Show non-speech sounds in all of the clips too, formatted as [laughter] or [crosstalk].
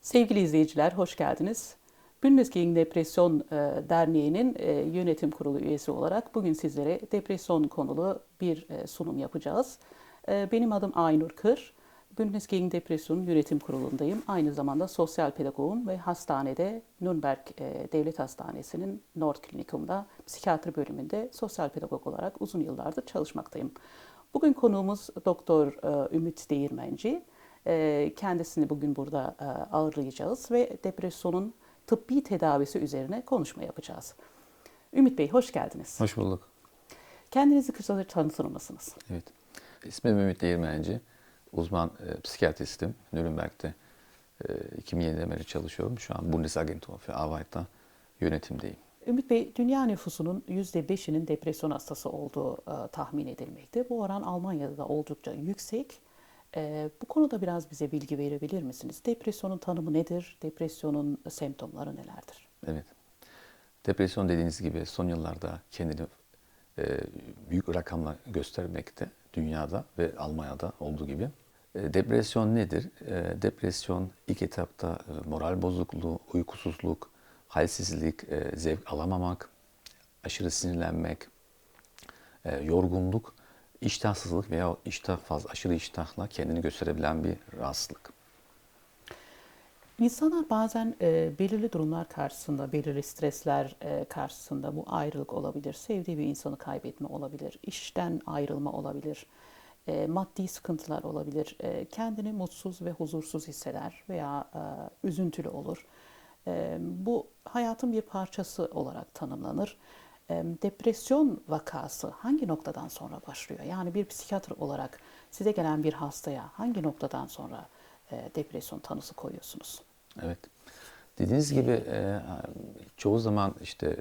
Sevgili izleyiciler, hoş geldiniz. Bundesgegen Depresyon e, Derneği'nin e, yönetim kurulu üyesi olarak bugün sizlere depresyon konulu bir e, sunum yapacağız. Benim adım Aynur Kır. Bundesgegen Depresyon Yönetim Kurulu'ndayım. Aynı zamanda sosyal pedagogum ve hastanede Nürnberg Devlet Hastanesi'nin Nordklinikum'da psikiyatri bölümünde sosyal pedagog olarak uzun yıllardır çalışmaktayım. Bugün konuğumuz Doktor Ümit Değirmenci. E, Kendisini bugün burada e, ağırlayacağız ve depresyonun tıbbi tedavisi üzerine konuşma yapacağız. Ümit Bey hoş geldiniz. Hoş bulduk. Kendinizi kısaca tanıtır mısınız? Evet. İsmim Ümit Değirmenci. Uzman e, psikiyatristim. Nürnberg'de e, 2007'den beri çalışıyorum. Şu an Bundesagentur für Arbeit'ta yönetimdeyim. Ümit Bey, dünya nüfusunun %5'inin depresyon hastası olduğu e, tahmin edilmekte. Bu oran Almanya'da da oldukça yüksek. E, bu konuda biraz bize bilgi verebilir misiniz? Depresyonun tanımı nedir? Depresyonun semptomları nelerdir? Evet. Depresyon dediğiniz gibi son yıllarda kendini e, büyük rakamla göstermekte dünyada ve Almanya'da olduğu gibi. E, depresyon nedir? E, depresyon ilk etapta e, moral bozukluğu, uykusuzluk, halsizlik, e, zevk alamamak, aşırı sinirlenmek, e, yorgunluk, iştahsızlık veya iştah fazla aşırı iştahla kendini gösterebilen bir rahatsızlık. İnsanlar bazen e, belirli durumlar karşısında, belirli stresler e, karşısında bu ayrılık olabilir, sevdiği bir insanı kaybetme olabilir, işten ayrılma olabilir, e, maddi sıkıntılar olabilir, e, kendini mutsuz ve huzursuz hisseder veya e, üzüntülü olur. E, bu hayatın bir parçası olarak tanımlanır. E, depresyon vakası hangi noktadan sonra başlıyor? Yani bir psikiyatr olarak size gelen bir hastaya hangi noktadan sonra e, depresyon tanısı koyuyorsunuz? Evet. Dediğiniz gibi e, çoğu zaman işte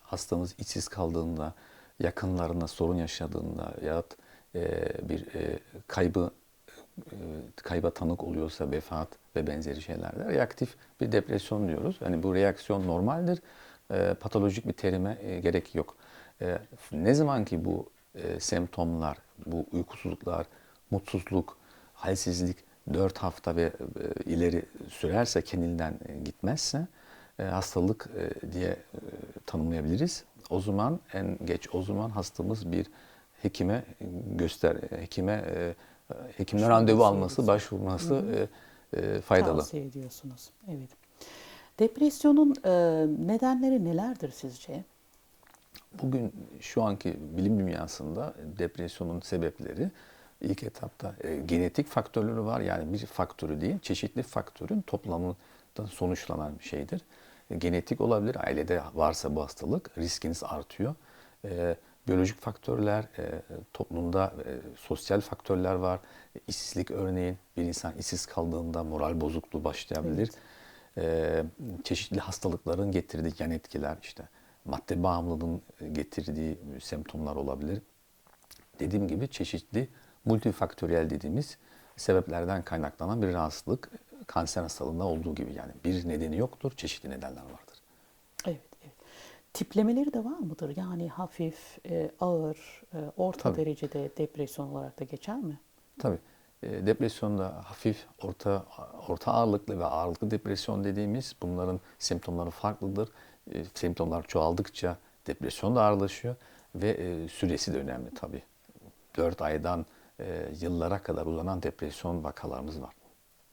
hastamız içsiz kaldığında, yakınlarına sorun yaşadığında ya bir e, kaybı e, kayba tanık oluyorsa vefat ve benzeri şeylerde reaktif bir depresyon diyoruz. Yani bu reaksiyon normaldir. E, patolojik bir terime e, gerek yok. E, ne zaman ki bu e, semptomlar, bu uykusuzluklar, mutsuzluk, halsizlik 4 hafta ve e, ileri sürerse kendinden e, gitmezse e, hastalık e, diye e, tanımlayabiliriz. O zaman en geç o zaman hastamız bir hekime göster hekime e, hekimden randevu alması, başvurması e, e, faydalı. Tavsiye ediyorsunuz. Evet. Depresyonun e, nedenleri nelerdir sizce? Bugün şu anki bilim dünyasında depresyonun sebepleri ilk etapta e, genetik faktörleri var. Yani bir faktörü değil, çeşitli faktörün toplamından sonuçlanan bir şeydir. E, genetik olabilir, ailede varsa bu hastalık riskiniz artıyor. E, biyolojik faktörler, e, toplumda e, sosyal faktörler var. E, işsizlik örneğin bir insan işsiz kaldığında moral bozukluğu başlayabilir. Evet. E, çeşitli hastalıkların getirdiği yan etkiler işte madde bağımlılığının getirdiği semptomlar olabilir. Dediğim gibi çeşitli multifaktöriyel dediğimiz sebeplerden kaynaklanan bir rahatsızlık kanser hastalığında olduğu gibi yani bir nedeni yoktur, çeşitli nedenler vardır. Evet, evet. Tiplemeleri de var mıdır? Yani hafif, e, ağır, e, orta Tabii. derecede depresyon olarak da geçer mi? Tabii. E, depresyonda hafif, orta orta ağırlıklı ve ağırlıklı depresyon dediğimiz bunların semptomları farklıdır. E, semptomlar çoğaldıkça depresyon da ağırlaşıyor ve e, süresi de önemli tabii. 4 aydan e, yıllara kadar uzanan depresyon vakalarımız var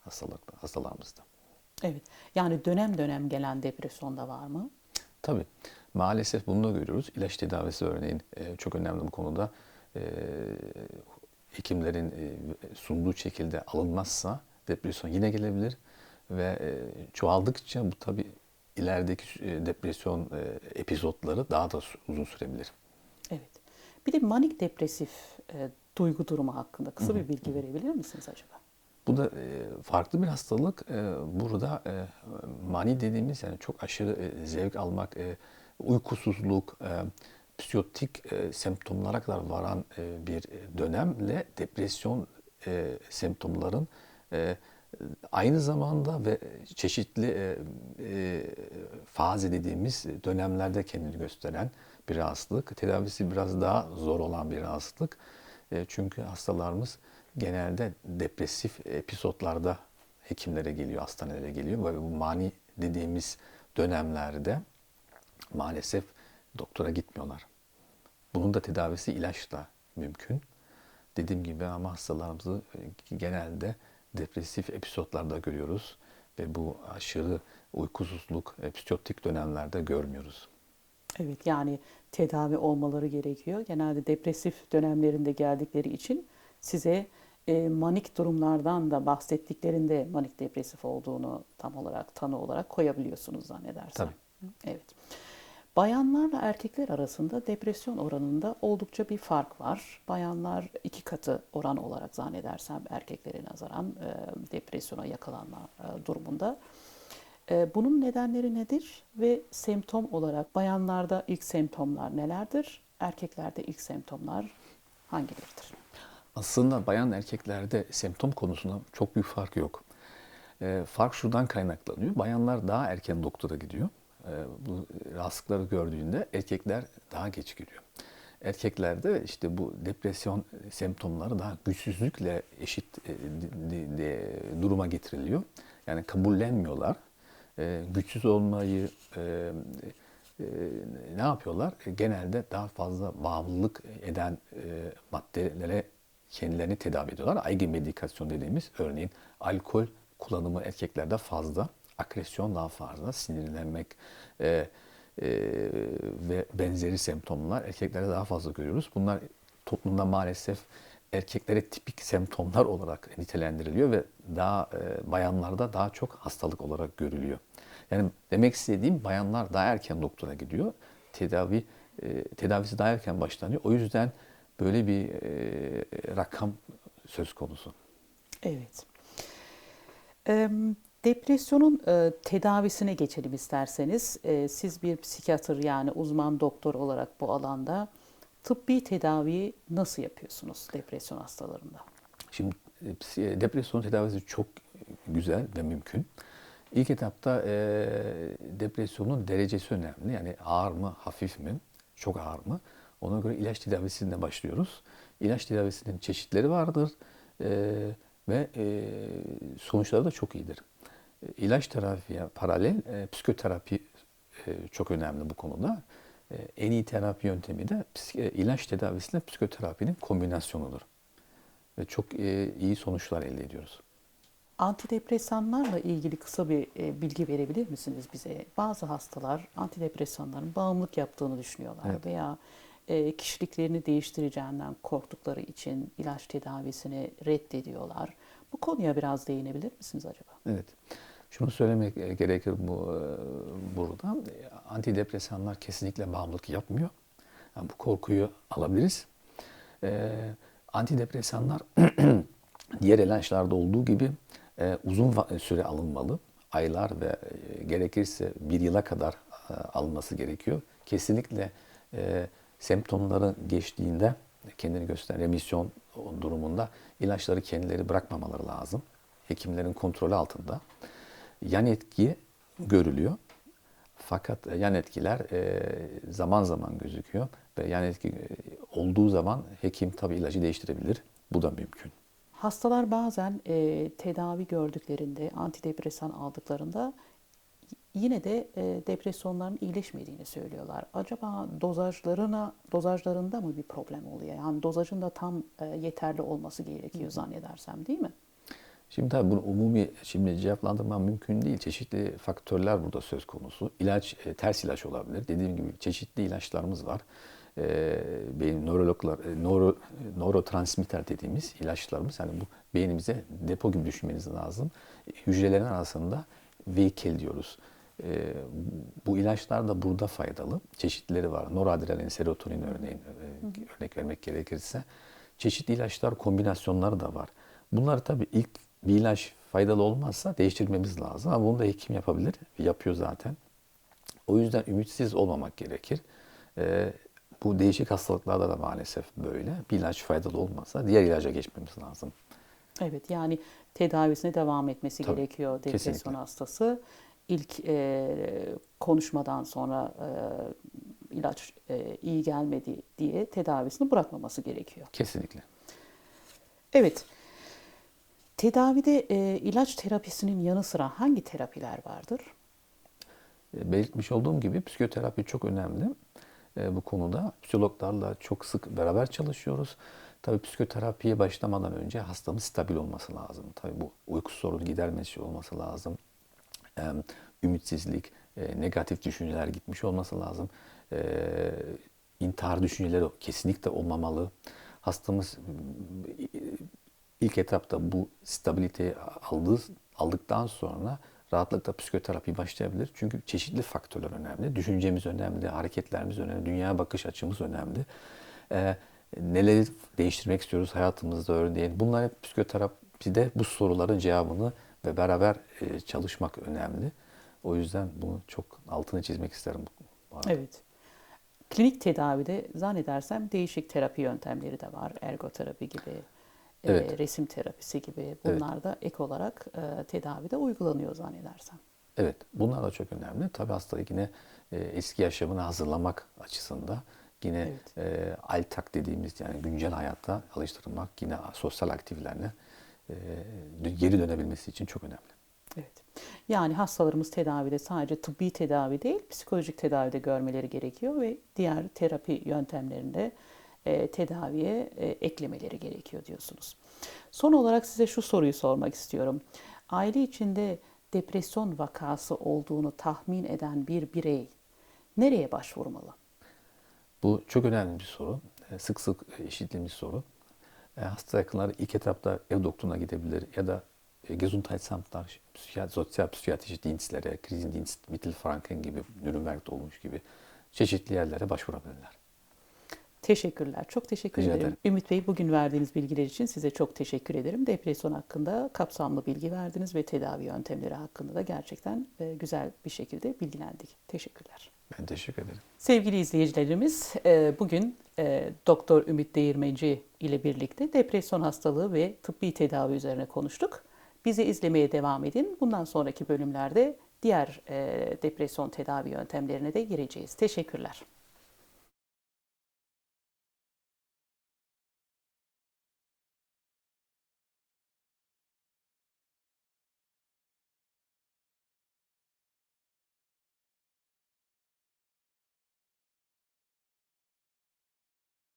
hastalıkta, hastalarımızda. Evet. Yani dönem dönem gelen depresyon da var mı? Tabii. Maalesef bunu da görüyoruz. İlaç tedavisi örneğin e, çok önemli bu konuda. E, hekimlerin e, sunduğu şekilde alınmazsa depresyon yine gelebilir ve e, çoğaldıkça bu tabii ilerideki e, depresyon epizotları daha da uzun sürebilir. Evet. Bir de manik depresif e, duygu durumu hakkında kısa bir bilgi verebilir misiniz acaba? Bu da e, farklı bir hastalık. E, burada e, mani dediğimiz yani çok aşırı e, zevk almak, e, uykusuzluk, e, psiyotik e, semptomlara kadar varan e, bir dönemle depresyon e, semptomların e, aynı zamanda ve çeşitli e, e, faze dediğimiz dönemlerde kendini gösteren bir rahatsızlık. Tedavisi biraz daha zor olan bir rahatsızlık. E, çünkü hastalarımız genelde depresif episodlarda hekimlere geliyor, hastanelere geliyor ve bu mani dediğimiz dönemlerde maalesef doktora gitmiyorlar. Bunun da tedavisi ilaçla mümkün. Dediğim gibi ama hastalarımızı e, genelde depresif episodlarda görüyoruz ve bu aşırı uykusuzluk, e, psikotik dönemlerde görmüyoruz. Evet yani tedavi olmaları gerekiyor. Genelde depresif dönemlerinde geldikleri için size e, manik durumlardan da bahsettiklerinde manik depresif olduğunu tam olarak tanı olarak koyabiliyorsunuz zannedersem. Tabii. Evet. Bayanlarla erkekler arasında depresyon oranında oldukça bir fark var. Bayanlar iki katı oran olarak zannedersem erkeklere nazaran e, depresyona yakalanma e, durumunda. E, bunun nedenleri nedir ve semptom olarak bayanlarda ilk semptomlar nelerdir? Erkeklerde ilk semptomlar hangileridir? Aslında bayan erkeklerde semptom konusunda çok büyük fark yok. E, fark şuradan kaynaklanıyor. Bayanlar daha erken doktora gidiyor. E, bu rahatsızlıkları gördüğünde erkekler daha geç gidiyor. Erkeklerde işte bu depresyon semptomları daha güçsüzlükle eşit e, duruma getiriliyor. Yani kabullenmiyorlar. E, güçsüz olmayı ne yapıyorlar? Genelde daha fazla bağımlılık eden maddelere kendilerini tedavi ediyorlar. Aygı medikasyon dediğimiz örneğin alkol kullanımı erkeklerde fazla, agresyon daha fazla, sinirlenmek e, e, ve benzeri semptomlar erkeklerde daha fazla görüyoruz. Bunlar toplumda maalesef erkeklere tipik semptomlar olarak nitelendiriliyor ve daha e, bayanlarda daha çok hastalık olarak görülüyor. Yani demek istediğim bayanlar daha erken doktora gidiyor. Tedavi e, tedavisi daha erken başlanıyor. O yüzden böyle bir e, rakam söz konusu. Evet. E, depresyonun e, tedavisine geçelim isterseniz. E, siz bir psikiyatr yani uzman doktor olarak bu alanda tıbbi tedaviyi nasıl yapıyorsunuz depresyon hastalarında? Şimdi e, depresyon tedavisi çok güzel ve mümkün. İlk etapta e, depresyonun derecesi önemli. Yani ağır mı, hafif mi, çok ağır mı? Ona göre ilaç tedavisine başlıyoruz. İlaç tedavisinin çeşitleri vardır e, ve e, sonuçları da çok iyidir. İlaç terapiye paralel e, psikoterapi e, çok önemli bu konuda. E, en iyi terapi yöntemi de e, ilaç tedavisiyle psikoterapinin kombinasyonudur. Ve çok e, iyi sonuçlar elde ediyoruz. Antidepresanlarla ilgili kısa bir e, bilgi verebilir misiniz bize? Bazı hastalar antidepresanların bağımlılık yaptığını düşünüyorlar Evet. veya e, kişiliklerini değiştireceğinden korktukları için ilaç tedavisini reddediyorlar. Bu konuya biraz değinebilir misiniz acaba? Evet. Şunu söylemek e, gerekir bu e, burada. E, Antidepresanlar kesinlikle bağımlılık yapmıyor. Yani bu korkuyu alabiliriz. Ee, antidepresanlar [clears throat] diğer ilaçlarda olduğu gibi e, uzun süre alınmalı. Aylar ve e, gerekirse bir yıla kadar e, alınması gerekiyor. Kesinlikle e, semptomları geçtiğinde kendini gösteren remisyon durumunda ilaçları kendileri bırakmamaları lazım. Hekimlerin kontrolü altında. Yan etki görülüyor. Fakat yan etkiler e, zaman zaman gözüküyor ve yan etki e, olduğu zaman hekim tabii ilacı değiştirebilir. Bu da mümkün. Hastalar bazen e, tedavi gördüklerinde, antidepresan aldıklarında yine de e, depresyonların iyileşmediğini söylüyorlar. Acaba dozajlarına dozajlarında mı bir problem oluyor? Yani dozajın da tam e, yeterli olması gerekiyor zannedersem değil mi? Şimdi tabii bunu umumi şimdi cevaplandırmam mümkün değil. Çeşitli faktörler burada söz konusu. İlaç, e, ters ilaç olabilir. Dediğim gibi çeşitli ilaçlarımız var. E, beyin nörologlar, e, nöro, nörotransmitter dediğimiz ilaçlarımız. Yani bu beynimize depo gibi düşünmeniz lazım. Hücrelerin arasında vehikel diyoruz. E, bu ilaçlar da burada faydalı. Çeşitleri var. Noradrenalin, serotonin örneğin e, örnek vermek gerekirse. Çeşitli ilaçlar kombinasyonları da var. Bunlar tabii ilk bir ilaç faydalı olmazsa değiştirmemiz lazım. Ama bunu da hekim yapabilir. Yapıyor zaten. O yüzden ümitsiz olmamak gerekir. Ee, bu değişik hastalıklarda da maalesef böyle. Bir ilaç faydalı olmazsa diğer ilaca geçmemiz lazım. Evet yani tedavisine devam etmesi Tabii, gerekiyor depresyon kesinlikle. hastası. İlk e, konuşmadan sonra e, ilaç e, iyi gelmedi diye tedavisini bırakmaması gerekiyor. Kesinlikle. Evet. Tedavide e, ilaç terapisinin yanı sıra hangi terapiler vardır? E, belirtmiş olduğum gibi psikoterapi çok önemli e, bu konuda. Psikologlarla çok sık beraber çalışıyoruz. Tabii psikoterapiye başlamadan önce hastamız stabil olması lazım. Tabii bu uyku sorunu gidermesi olması lazım. E, ümitsizlik, e, negatif düşünceler gitmiş olması lazım. E, intihar düşünceleri kesinlikle olmamalı. Hastamız ilk etapta bu stabiliteyi aldığı, aldıktan sonra rahatlıkla psikoterapi başlayabilir. Çünkü çeşitli faktörler önemli. Düşüncemiz önemli, hareketlerimiz önemli, dünya bakış açımız önemli. Ee, neleri değiştirmek istiyoruz hayatımızda örneğin. Bunlar hep psikoterapide bu soruların cevabını ve beraber e, çalışmak önemli. O yüzden bunu çok altını çizmek isterim. Evet. Klinik tedavide zannedersem değişik terapi yöntemleri de var. Ergoterapi gibi, e, Evet. resim terapisi gibi. Evet. Bunlar da ek olarak e, tedavide uygulanıyor zannedersem. Evet, bunlar da çok önemli. Tabii hastayı yine e, eski yaşamına hazırlamak açısından yine e, altak dediğimiz yani güncel hayatta alıştırmak yine sosyal aktivitelerine e, geri dönebilmesi için çok önemli. Evet. Yani hastalarımız tedavide sadece tıbbi tedavi değil, psikolojik tedavide görmeleri gerekiyor ve diğer terapi yöntemlerinde e, tedaviye e, eklemeleri gerekiyor diyorsunuz. Son olarak size şu soruyu sormak istiyorum. Aile içinde depresyon vakası olduğunu tahmin eden bir birey nereye başvurmalı? Bu çok önemli bir soru. E, Sık sık işittiğimiz soru. Hasta yakınları ilk etapta ev doktoruna gidebilir ya da Gesundheitsamtlar, psikiyat- sosyal psikiyatri dinstlere, Krisendienst Mittelfranken gibi, Nürnberg'de olmuş gibi çeşitli yerlere başvurabilirler. Teşekkürler. Çok teşekkür Rica ederim. ederim. Ümit Bey bugün verdiğiniz bilgiler için size çok teşekkür ederim. Depresyon hakkında kapsamlı bilgi verdiniz ve tedavi yöntemleri hakkında da gerçekten e, güzel bir şekilde bilgilendik. Teşekkürler. Ben teşekkür ederim. Sevgili izleyicilerimiz, e, bugün e, Doktor Ümit Değirmenci ile birlikte depresyon hastalığı ve tıbbi tedavi üzerine konuştuk. Bizi izlemeye devam edin. Bundan sonraki bölümlerde diğer depresyon tedavi yöntemlerine de gireceğiz. Teşekkürler.